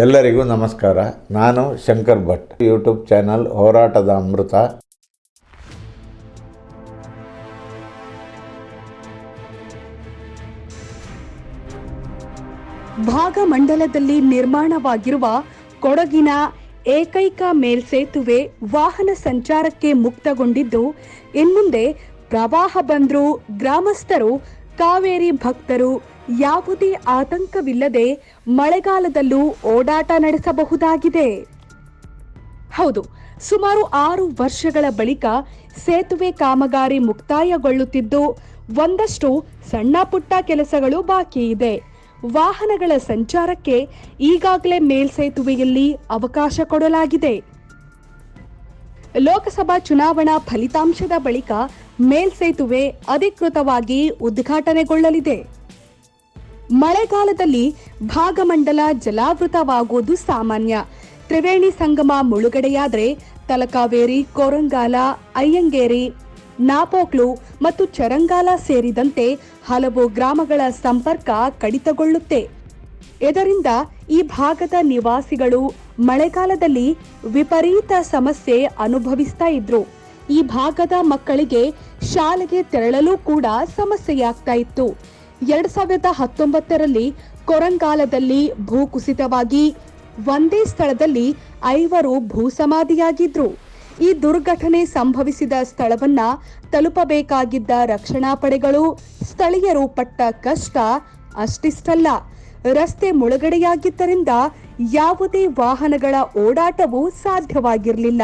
ಎಲ್ಲರಿಗೂ ನಮಸ್ಕಾರ. ನಾನು ಶಂಕರ್ ಭಟ್. ಯೂಟ್ಯೂಬ್ ಚಾನಲ್ ಹೋರಾಟದ ಅಮೃತ. ಭಾಗಮಂಡಲದಲ್ಲಿ ನಿರ್ಮಾಣವಾಗಿರುವ ಕೊಡಗಿನ ಏಕೈಕ ಮೇಲ್ಸೇತುವೆ ವಾಹನ ಸಂಚಾರಕ್ಕೆ ಮುಕ್ತಗೊಂಡಿದ್ದು, ಇನ್ಮುಂದೆ ಪ್ರವಾಹ ಬಂದರೂ ಗ್ರಾಮಸ್ಥರು ಕಾವೇರಿ ಭಕ್ತರು ಯಾವುದೇ ಆತಂಕವಿಲ್ಲದೆ ಮಳೆಗಾಲದಲ್ಲೂ ಓಡಾಟ ನಡೆಸಬಹುದಾಗಿದೆ. ಹೌದು, ಸುಮಾರು ಆರು ವರ್ಷಗಳ ಬಳಿಕ ಸೇತುವೆ ಕಾಮಗಾರಿ ಮುಕ್ತಾಯಗೊಳ್ಳುತ್ತಿದ್ದು, ಒಂದಷ್ಟು ಸಣ್ಣ ಪುಟ್ಟ ಕೆಲಸಗಳು ಬಾಕಿ ಇದೆ. ವಾಹನಗಳ ಸಂಚಾರಕ್ಕೆ ಈಗಾಗಲೇ ಮೇಲ್ಸೇತುವೆಯಲ್ಲಿ ಅವಕಾಶ ಕೊಡಲಾಗಿದೆ. ಲೋಕಸಭಾ ಚುನಾವಣಾ ಫಲಿತಾಂಶದ ಬಳಿಕ ಮೇಲ್ಸೇತುವೆ ಅಧಿಕೃತವಾಗಿ ಉದ್ಘಾಟನೆಗೊಳ್ಳಲಿದೆ. ಮಳೆಗಾಲದಲ್ಲಿ ಭಾಗಮಂಡಲ ಜಲಾವೃತವಾಗುವುದು ಸಾಮಾನ್ಯ. ತ್ರಿವೇಣಿ ಸಂಗಮ ಮುಳುಗಡೆಯಾದರೆ ತಲಕಾವೇರಿ, ಕೊರಂಗಾಲ, ಅಯ್ಯಂಗೇರಿ, ನಾಪೋಕ್ಲು ಮತ್ತು ಚರಂಗಾಲ ಸೇರಿದಂತೆ ಹಲವು ಗ್ರಾಮಗಳ ಸಂಪರ್ಕ ಕಡಿತಗೊಳ್ಳುತ್ತೆ. ಇದರಿಂದ ಈ ಭಾಗದ ನಿವಾಸಿಗಳು ಮಳೆಗಾಲದಲ್ಲಿ ವಿಪರೀತ ಸಮಸ್ಯೆ ಅನುಭವಿಸ್ತಾ ಇದ್ರು. ಈ ಭಾಗದ ಮಕ್ಕಳಿಗೆ ಶಾಲೆಗೆ ತೆರಳಲು ಕೂಡ ಸಮಸ್ಯೆಯಾಗ್ತಾ ಇತ್ತು. ಎರಡ್ ಸಾವಿರದ ಹತ್ತೊಂಬತ್ತರಲ್ಲಿ ಕೊರಂಗಾಲದಲ್ಲಿ ಭೂಕುಸಿತವಾಗಿ ಒಂದೇ ಸ್ಥಳದಲ್ಲಿ ಐವರು ಭೂಸಮಾಧಿಯಾಗಿದ್ರು. ಈ ದುರ್ಘಟನೆ ಸಂಭವಿಸಿದ ಸ್ಥಳವನ್ನ ತಲುಪಬೇಕಾಗಿದ್ದ ರಕ್ಷಣಾ ಪಡೆಗಳು ಸ್ಥಳೀಯರು ಪಟ್ಟ ಕಷ್ಟ ಅಷ್ಟಿಷ್ಟಲ್ಲ. ರಸ್ತೆ ಮುಳುಗಡೆಯಾಗಿದ್ದರಿಂದ ಯಾವುದೇ ವಾಹನಗಳ ಓಡಾಟವೂ ಸಾಧ್ಯವಾಗಿರಲಿಲ್ಲ.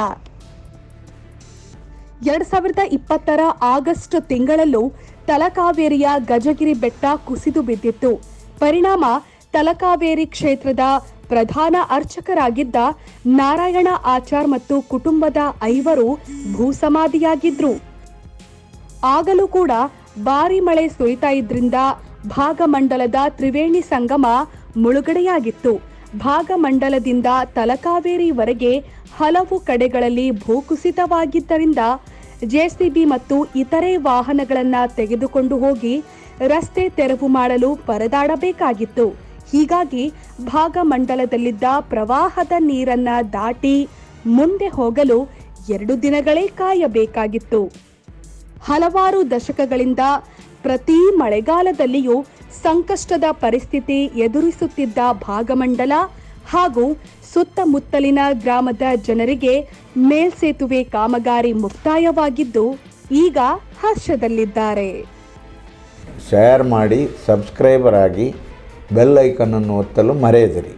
ಎರಡ್ ಸಾವಿರದ ಇಪ್ಪತ್ತರ ಆಗಸ್ಟ್ ತಿಂಗಳಲ್ಲೂ ತಲಕಾವೇರಿಯ ಗಜಗಿರಿ ಬೆಟ್ಟ ಕುಸಿದು ಬಿದ್ದಿತ್ತು. ಪರಿಣಾಮ ತಲಕಾವೇರಿ ಕ್ಷೇತ್ರದ ಪ್ರಧಾನ ಅರ್ಚಕರಾಗಿದ್ದ ನಾರಾಯಣ ಆಚಾರ್ ಮತ್ತು ಕುಟುಂಬದ ಐವರು ಭೂಸಮಾಧಿಯಾಗಿದ್ರು. ಆಗಲೂ ಕೂಡ ಭಾರಿ ಮಳೆ ಸುರಿತಾ ಇದ್ರಿಂದ ಭಾಗಮಂಡಲದ ತ್ರಿವೇಣಿ ಸಂಗಮ ಮುಳುಗಡೆಯಾಗಿತ್ತು. ಭಾಗಮಂಡಲದಿಂದ ತಲಕಾವೇರಿವರೆಗೆ ಹಲವು ಕಡೆಗಳಲ್ಲಿ ಭೂಕುಸಿತವಾಗಿದ್ದರಿಂದ ಜೆಸಿಬಿ ಮತ್ತು ಇತರೆ ವಾಹನಗಳನ್ನು ತೆಗೆದುಕೊಂಡು ಹೋಗಿ ರಸ್ತೆ ತೆರವು ಮಾಡಲು ಪರದಾಡಬೇಕಾಗಿತ್ತು. ಹೀಗಾಗಿ ಭಾಗಮಂಡಲದಲ್ಲಿದ್ದ ಪ್ರವಾಹದ ನೀರನ್ನ ದಾಟಿ ಮುಂದೆ ಹೋಗಲು ಎರಡು ದಿನಗಳೇ ಕಾಯಬೇಕಾಗಿತ್ತು. ಹಲವಾರು ದಶಕಗಳಿಂದ ಪ್ರತಿ ಮಳೆಗಾಲದಲ್ಲಿಯೂ ಸಂಕಷ್ಟದ ಪರಿಸ್ಥಿತಿ ಎದುರಿಸುತ್ತಿದ್ದ ಭಾಗಮಂಡಲ ಹಾಗೂ ಸುತ್ತಮುತ್ತಲಿನ ಗ್ರಾಮದ ಜನರಿಗೆ ಮೇಲ್ಸೇತುವೆ ಕಾಮಗಾರಿ ಮುಕ್ತಾಯವಾಗಿದ್ದು, ಈಗ ಹರ್ಷದಲ್ಲಿದ್ದಾರೆ. ಶೇರ್ ಮಾಡಿ, ಸಬ್ಸ್ಕ್ರೈಬರ್ ಆಗಿ ಬೆಲ್ ಐಕನನ್ನು ಒತ್ತಲು ಮರೆಯದಿರಿ.